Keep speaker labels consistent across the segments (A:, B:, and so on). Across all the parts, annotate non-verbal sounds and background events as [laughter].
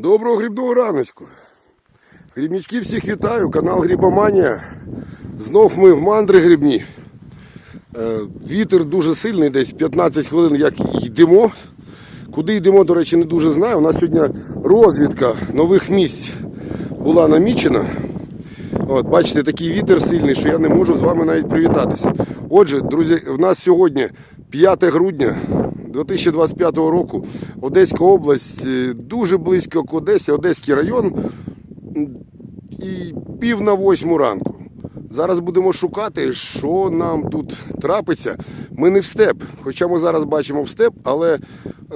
A: Доброго грибного раночку. Грибнички всіх вітаю, канал Грибоманія. Знов ми в мандри грибні. Е, Вітер дуже сильний, десь 15 хвилин як йдемо. Куди йдемо, до речі, не дуже знаю. У нас сьогодні розвідка нових місць була намічена. От, бачите, такий вітер сильний, що я не можу з вами навіть привітатися. Отже, друзі, в нас сьогодні 5 грудня 2025 року. Одеська область, е, дуже близько к Одесі, Одеський район і пів на восьму ранку. Зараз будемо шукати, що нам тут трапиться. Ми не в степ, хоча ми зараз бачимо в степ, але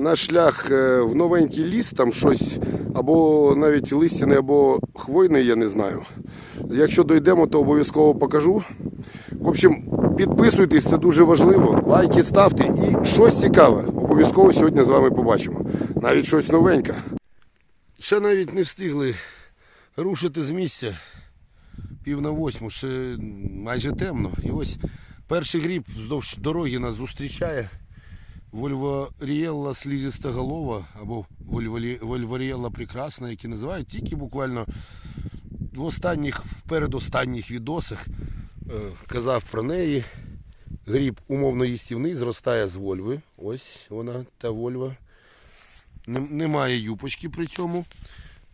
A: наш шлях е, в новенький ліс, там щось або навіть листяне, або хвойне, я не знаю. Якщо дійдемо, то обов'язково покажу. В общем, підписуйтесь, це дуже важливо. Лайки ставте і щось цікаве. Обов'язково сьогодні з вами побачимо. Навіть щось новеньке. Ще навіть не встигли рушити з місця. Пів на восьму, ще майже темно. І ось перший гріб вздовж дороги нас зустрічає. Вольварієлла слізистоголова або вольварієлла прекрасна, які називають тільки буквально в останніх, в передостанніх відосах казав про неї. Гріб умовно їстівний, зростає з вольви. Ось вона, та вольва. Немає юпочки при цьому.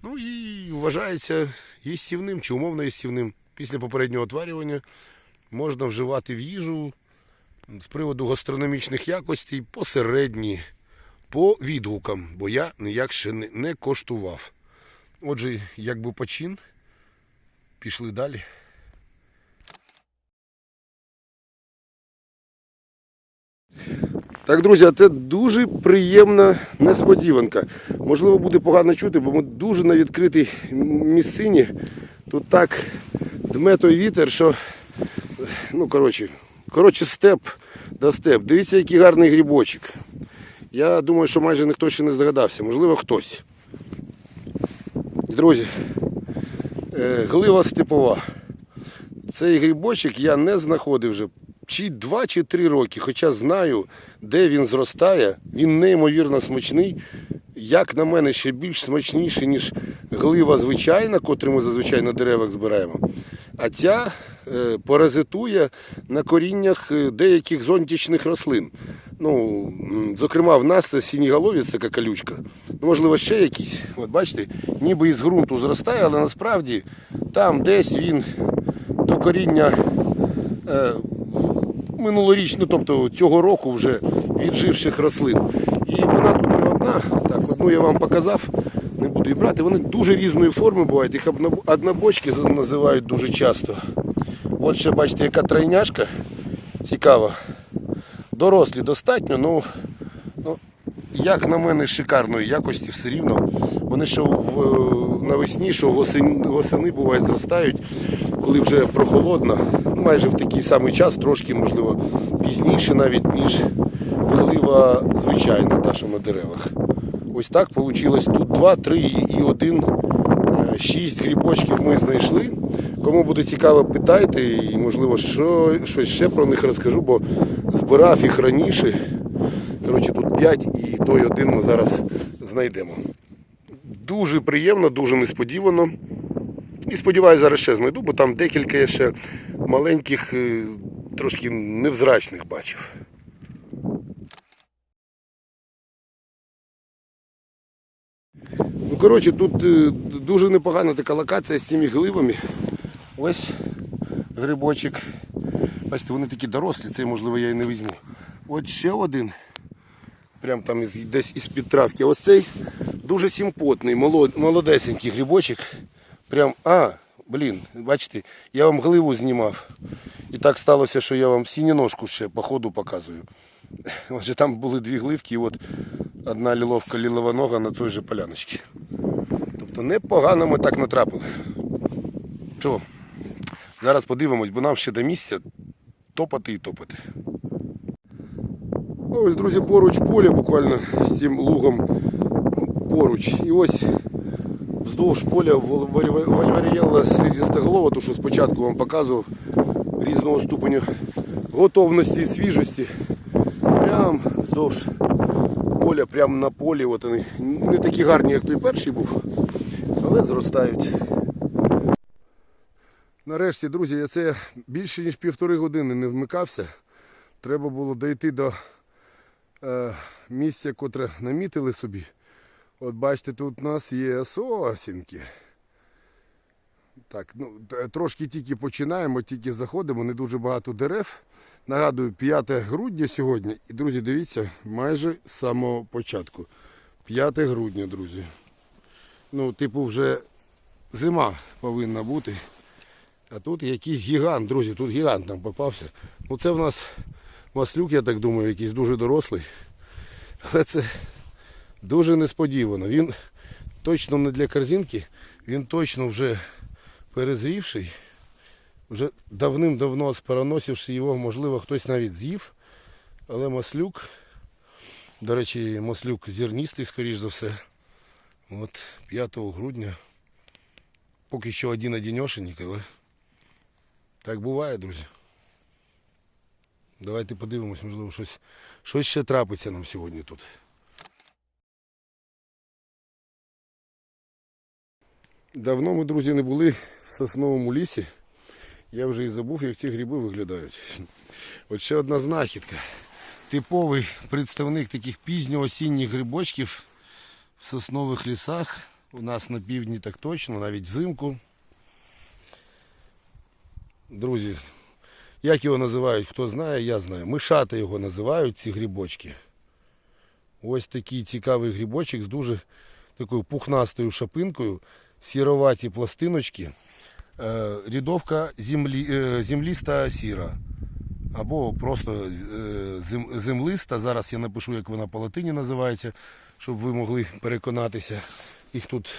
A: Ну і вважається їстівним чи умовно їстівним. Після попереднього отварювання можна вживати в їжу з приводу гастрономічних якостей посередні по відгукам, бо я ніяк ще не, не коштував. Отже, якби почин, пішли далі. Так, друзі, це дуже приємна несподіванка. Можливо, буде погано чути, бо ми дуже на відкритій місцині. Тут так дме той вітер, що ну, коротше, коротше, степ да степ. Дивіться, який гарний грибочок. Я думаю, що майже ніхто ще не здогадався, можливо, хтось. Друзі, е, глива степова. Цей грибочок я не знаходив вже чи 2 чи 3 роки, хоча знаю, де він зростає. Він неймовірно смачний. Як на мене, ще більш смачніший, ніж глива звичайна, котру ми зазвичай на деревах збираємо. А ця е, паразитує на коріннях е, деяких зонтичних рослин. Ну, зокрема, в нас це сініголовець така колючка. Ну, можливо, ще якісь. От бачите, ніби із ґрунту зростає, але насправді там десь він до коріння минулорічно, тобто цього року вже відживших рослин. І вона тут не одна. Так, одну я вам показав, не буду її брати. Вони дуже різної форми бувають. Їх однобочки називають дуже часто. От ще бачите, яка тройняшка цікава. Дорослі достатньо, ну, ну як на мене, шикарної якості все рівно. Вони що в, навесні, що восени, восени бувають зростають, коли вже прохолодно, майже в такий самий час, трошки, можливо, пізніше навіть, ніж глива звичайна, та, що на деревах. Ось так вийшло. Тут 2, 3 і 1, 6 грибочків ми знайшли. Кому буде цікаво, питайте і, можливо, що, щось ще про них розкажу, бо збирав їх раніше. Коротше, тут 5 і той один ми зараз знайдемо. Дуже приємно, дуже несподівано. І сподіваюся, зараз ще знайду, бо там декілька я ще маленьких, е, трошки невзрачних бачив. Ну, коротше, тут е, дуже непогана така локація з цими гливами. Ось грибочок. Бачите, вони такі дорослі, цей, можливо, я і не візьму. От ще один. Прям там десь із під травки. Ось цей дуже симпотний, молодесенький грибочок. Прям, а, блін, бачите, я вам гливу знімав. І так сталося, що я вам синіножку ще по ходу показую. [laughs] Отже, там були дві гливки, і от одна ліловка лілова нога на той же поляночці. Тобто непогано ми так натрапили. Що? Зараз подивимось, бо нам ще до місця топати і топати. Ось, друзі, поруч поля, буквально з цим лугом поруч. І ось вздовж поля вольварієла слізістоголова, то що спочатку вам показував різного ступеню готовності і свіжості. Прям вздовж поля, прямо на полі. От вони не такі гарні, як той перший був, але зростають. Нарешті, друзі, я це більше ніж півтори години не вмикався. Треба було дійти до е, місця, котре намітили собі. От бачите, тут у нас є сосінки. Так, ну трошки тільки починаємо, тільки заходимо, не дуже багато дерев. Нагадую, 5 грудня сьогодні. І, друзі, дивіться, майже з самого початку. 5 грудня, друзі. Ну, типу, вже зима повинна бути. А тут якийсь гігант, друзі, тут гігант нам попався. Ну це в нас маслюк, я так думаю, якийсь дуже дорослий. Але це дуже несподівано. Він точно не для корзинки, він точно вже перезрівший. Вже давним-давно спороносивши його, можливо, хтось навіть з'їв. Але маслюк, до речі, маслюк зерністий, скоріш за все. От 5 грудня. Поки що один одіньошенник, але так буває, друзі. Давайте подивимось, можливо, щось, щось ще трапиться нам сьогодні тут. Давно ми, друзі, не були в сосновому лісі. Я вже і забув, як ці гриби виглядають. От ще одна знахідка. Типовий представник таких пізньоосінніх грибочків в соснових лісах. У нас на півдні так точно, навіть взимку. Друзі, як його називають, хто знає, я знаю. Мишата його називають, ці грибочки. Ось такий цікавий грибочок з дуже такою пухнастою шапинкою, сіроваті пластиночки, е, рядовка землі, е, земліста сіра. Або просто е, землиста. Зараз я напишу, як вона по латині називається, щоб ви могли переконатися. Їх тут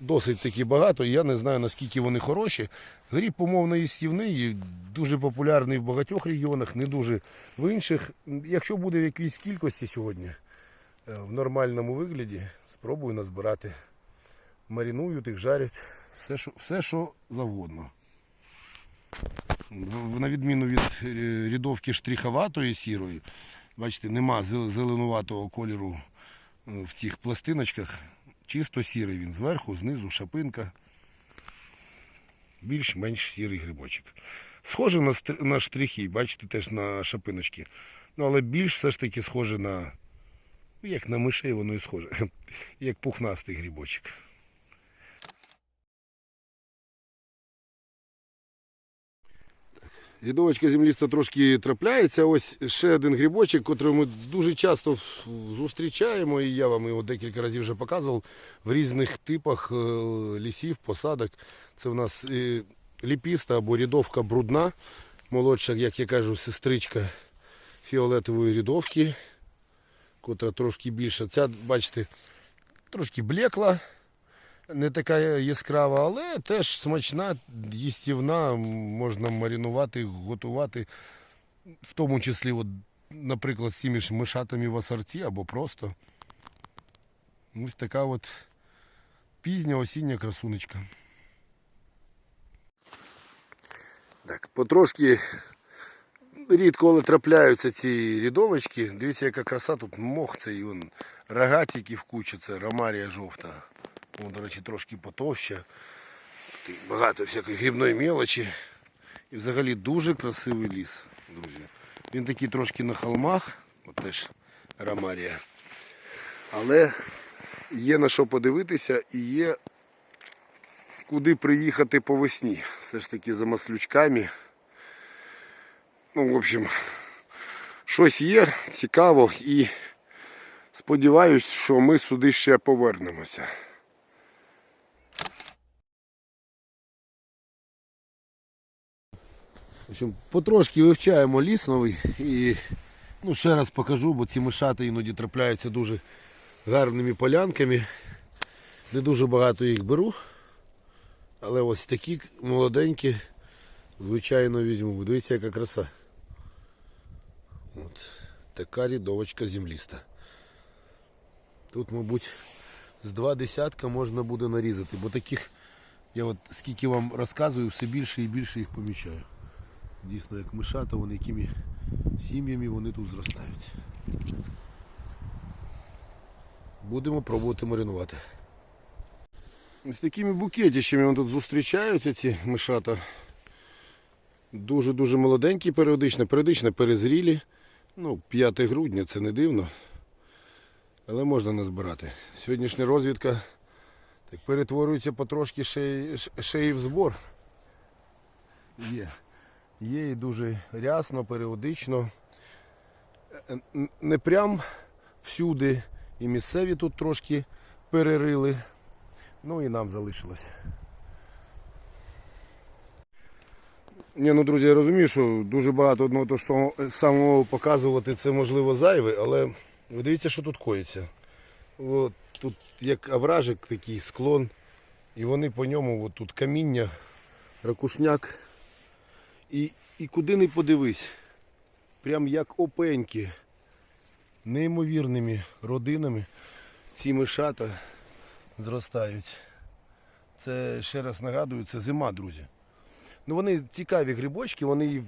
A: досить таки багато. Я не знаю наскільки вони хороші. Гріб, умовно, їстівний, дуже популярний в багатьох регіонах, не дуже в інших. Якщо буде в якійсь кількості сьогодні, в нормальному вигляді, спробую назбирати. Марінують їх, жарять, все, що, все, що завгодно. На відміну від е, рядовки штриховатої сірої, бачите, нема зеленуватого кольору е, в цих пластиночках. Чисто сірий він зверху, знизу шапинка. Більш-менш сірий грибочок. Схоже на, на штрихи, бачите, теж на шапиночки. Ну, але більш все ж таки схоже на. ну, Як на мишей, воно і схоже. [laughs] Як пухнастий грибочок. Рядовочка земліста трошки трапляється. Ось ще один грибочок, котрий ми дуже часто зустрічаємо, і я вам його декілька разів вже показував в різних типах е, лісів, посадок. Це в нас е, ліпіста або рядовка брудна, молодша, як я кажу, сестричка фіолетової рядовки, котра трошки більша. Ця, бачите, трошки блекла не така яскрава, але теж смачна, їстівна, можна маринувати, готувати, в тому числі, от, наприклад, з цими ж мишатами в асорті або просто. Ось така от пізня осіння красунечка. Так, потрошки рідко трапляються ці рядовочки. Дивіться, яка краса тут мох цей рогатики в кучі, це ромарія жовта. О, до речі, трошки потовще. Багато всякої грибної мелочі. І взагалі дуже красивий ліс, друзі. Він такий трошки на холмах, от теж ромарія. Але є на що подивитися і є куди приїхати по весні. Все ж таки за маслючками. Ну, в общем, щось є цікаво і сподіваюсь, що ми сюди ще повернемося. В общем, потрошки вивчаємо ліс новий і ну, ще раз покажу, бо ці мишати іноді трапляються дуже гарними полянками. Не дуже багато їх беру. Але ось такі молоденькі, звичайно, візьму. Дивіться, яка краса. От. Така рядовочка земліста. Тут, мабуть, з два десятка можна буде нарізати, бо таких, я от скільки вам розказую, все більше і більше їх помічаю. Дійсно, як мишата, вони якими сім'ями вони тут зростають. Будемо пробувати маринувати. Ось такими букетищами вони тут зустрічаються, ці мишата. Дуже-дуже молоденькі періодично, періодично перезрілі. Ну, 5 грудня, це не дивно. Але можна назбирати. Сьогоднішня розвідка так перетворюється потрошки ще, й- в збор. Є. Є і дуже рясно, періодично. Е, Не прям всюди. І місцеві тут трошки перерили. Ну і нам залишилось. Ні, ну друзі, я розумію, що дуже багато одного того ж самого- самого показувати це можливо зайве, але ви дивіться, що тут коїться. От, тут як овражик такий склон, і вони по ньому, от тут каміння, ракушняк. І, і куди не подивись, прям як опеньки, неймовірними родинами ці мишата зростають. Це ще раз нагадую, це зима, друзі. Ну вони цікаві грибочки, вони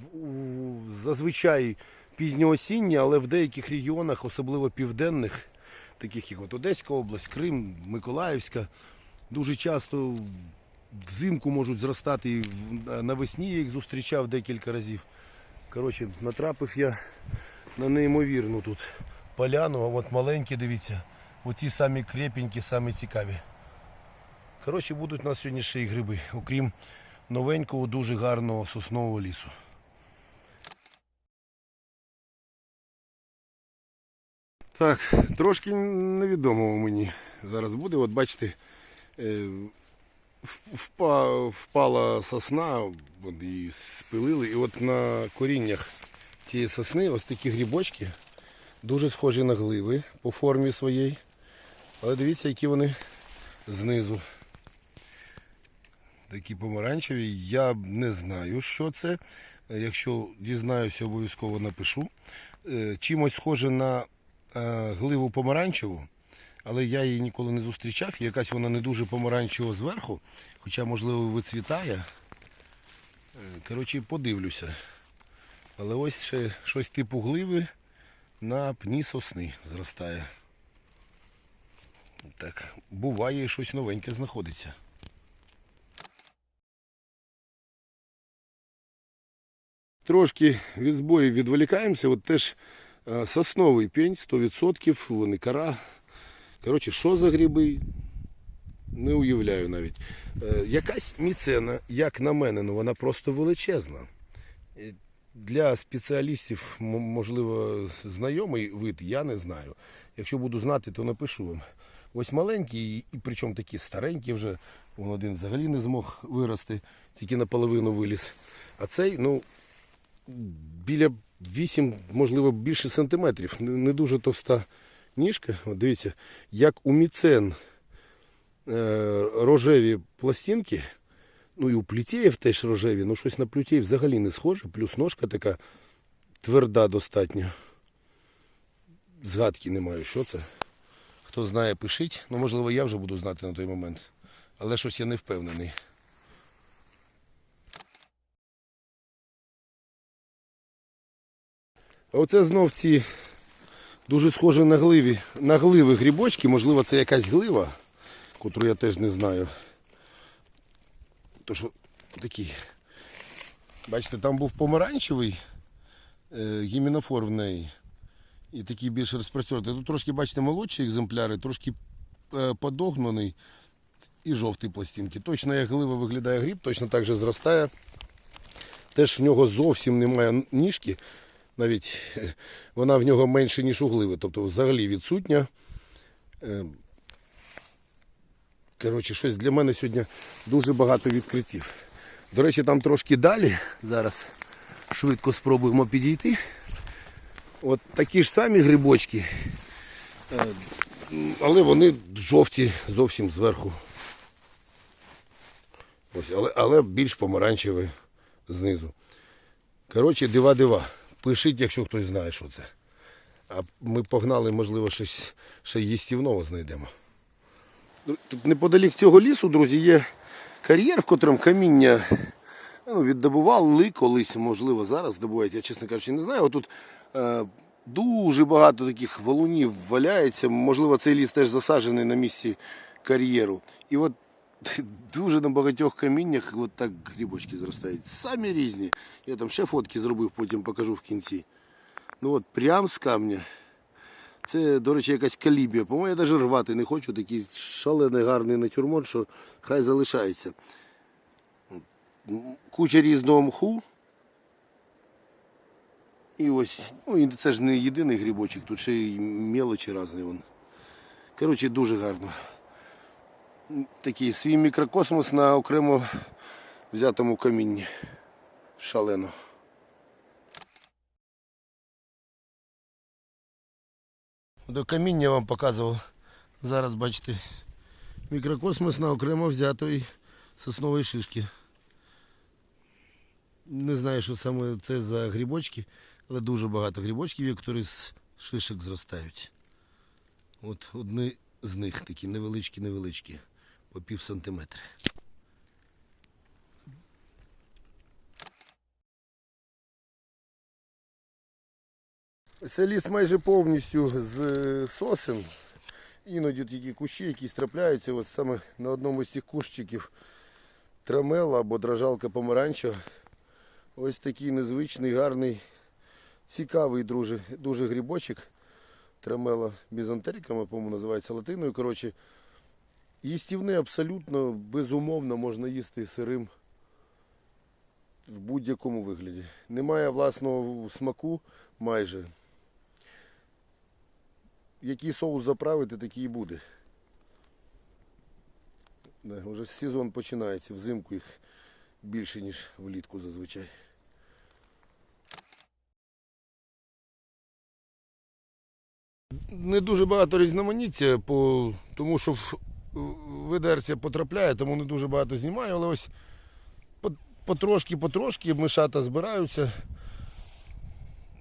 A: зазвичай пізньоосінні, але в деяких регіонах, особливо південних, таких як от Одеська область, Крим, Миколаївська, дуже часто взимку можуть зростати і навесні я їх зустрічав декілька разів. Коротше, натрапив я на неймовірну тут поляну, а от маленькі, дивіться, оті самі крепенькі, самі цікаві. Коротше, будуть у нас сьогодні ще й гриби, окрім новенького, дуже гарного соснового лісу. Так, трошки невідомого мені зараз буде. От бачите, е, впала сосна, її спилили, і от на коріннях цієї сосни ось такі грибочки, дуже схожі на гливи по формі своїй. Але дивіться, які вони знизу. Такі помаранчеві. Я не знаю, що це. Якщо дізнаюся, обов'язково напишу. Е, Чимось схоже на е, гливу помаранчеву, але я її ніколи не зустрічав. Якась вона не дуже помаранчева зверху, хоча, можливо, вицвітає. Е, Коротше, подивлюся. Але ось ще щось типу гливи на пні сосни зростає. Так, буває, щось новеньке знаходиться. Трошки від зборів відволікаємося. От теж е, сосновий пень 100%, вони кора. Коротше, що за гриби? Не уявляю навіть. Е, Якась міцена, як на мене, ну вона просто величезна. Для спеціалістів, можливо, знайомий вид, я не знаю. Якщо буду знати, то напишу вам. Ось маленькі, і, причому такі старенькі вже. Вон один взагалі не змог вирости, тільки наполовину виліз. А цей, ну, біля 8, можливо, більше сантиметрів. Не дуже товста ніжка. От дивіться, як у міцен е, рожеві пластинки. Ну і у плютєїв теж рожеві, ну щось на плютєїв взагалі не схоже, плюс ножка така тверда достатньо. Згадки не маю, що це. Хто знає, пишіть. Ну, можливо, я вже буду знати на той момент. Але щось я не впевнений. А оце знов ці дуже схожі на гливі, на гливи грибочки. Можливо, це якась глива, котру я теж не знаю. То що такі. Бачите, там був помаранчевий е, гімінофор в неї. І такий більш розпростертий. Тут трошки, бачите, молодші екземпляри, трошки е, подогнаний і жовті пластинки. Точно як глива виглядає гриб, точно так же зростає. Теж в нього зовсім немає ніжки. Навіть [laughs] вона в нього менше, ніж у гливи. Тобто взагалі відсутня. Е, Коротше, щось для мене сьогодні дуже багато відкриттів. До речі, там трошки далі. Зараз швидко спробуємо підійти. От такі ж самі грибочки, е, але вони жовті зовсім зверху. Ось, але, але більш помаранчеві знизу. Коротше, дива-дива. Пишіть, якщо хтось знає, що це. А ми погнали, можливо, щось ще їстівного знайдемо. Тут неподалік цього лісу, друзі, є кар'єр, в котрому каміння ну, віддобували колись, можливо, зараз добувають, я, чесно кажучи, не знаю. Отут е, Дуже багато таких валунів валяється. Можливо, цей ліс теж засаджений на місці кар'єру. І от [laughs] дуже на багатьох каміннях от так грибочки зростають. Самі різні. Я там ще фотки зробив, потім покажу в кінці. Ну от прям з камня. Це, до речі, якась калібія. По-моєму, я навіть рвати не хочу. Такий шалений гарний натюрморт, що хай залишається. Куча різного мху. І ось, ну і це ж не єдиний грибочок, тут ще й мелочі різні. Коротше, дуже гарно. Такий свій мікрокосмос на окремо взятому камінні. Шалено. До каміння вам показував. Зараз бачите мікрокосмос на окремо взятої соснової шишки. Не знаю, що саме це за грибочки, але дуже багато грибочків, які з шишок зростають. От одні з них такі невеличкі-невеличкі, по пів сантиметра. Це ліс майже повністю з е, сосен. Іноді тільки кущі якісь трапляються. От саме на одному з цих кущиків трамела або дрожалка помаранчева. Ось такий незвичний, гарний, цікавий дуже, дуже грибочок. Трамела бізантериками, по-моєму, називається латиною. Коротше, їстівний абсолютно безумовно можна їсти сирим в будь-якому вигляді. Немає власного смаку майже. Який соус заправити, такий і буде. Да, вже сезон починається, взимку їх більше, ніж влітку зазвичай. Не дуже багато різноманіття, по, тому що видерця потрапляє, тому не дуже багато знімаю, але ось потрошки-потрошки мишата збираються.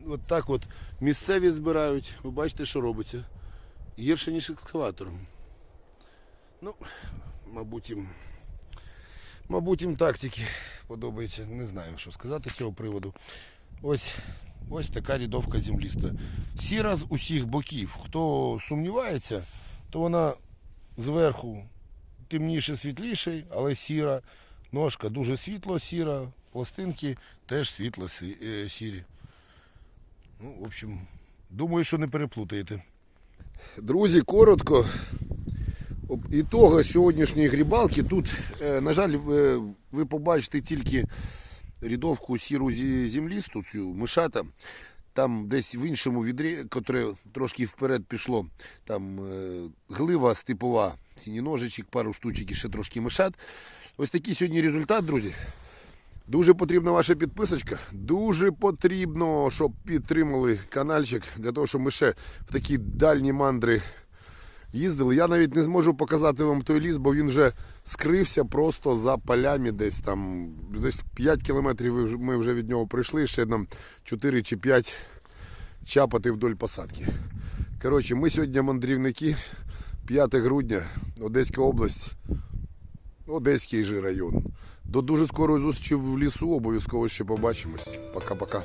A: От так от місцеві збирають. Ви бачите, що робиться. Гірше, ніж екскаватором. Ну, мабуть, їм, мабуть, їм тактики подобається. Не знаю, що сказати з цього приводу. Ось, ось така рядовка земліста. Сіра з усіх боків. Хто сумнівається, то вона зверху темніше, світліше, але сіра. Ножка дуже світло сіра, пластинки теж світло е, сірі. Ну, в общем, думаю, що не переплутаєте. Друзі, коротко. Ітога сьогоднішньої грібалки. Тут, е, на жаль, ви, побачите тільки рядовку сіру землісту, цю мишата. Там десь в іншому відрі, котре трошки вперед пішло, там е, глива степова, сініножичок, пару штучок і ще трошки мишат. Ось такий сьогодні результат, друзі. Дуже потрібна ваша підписочка. Дуже потрібно, щоб підтримали каналчик для того, щоб ми ще в такі дальні мандри їздили. Я навіть не зможу показати вам той ліс, бо він вже скрився просто за полями десь там. Десь 5 кілометрів ми вже від нього прийшли, ще нам 4 чи 5 чапати вдоль посадки. Коротше, ми сьогодні мандрівники, 5 грудня, Одеська область, Одеський же район. До дуже скорої зустрічі в лісу, обов'язково ще побачимось. Пока-пока.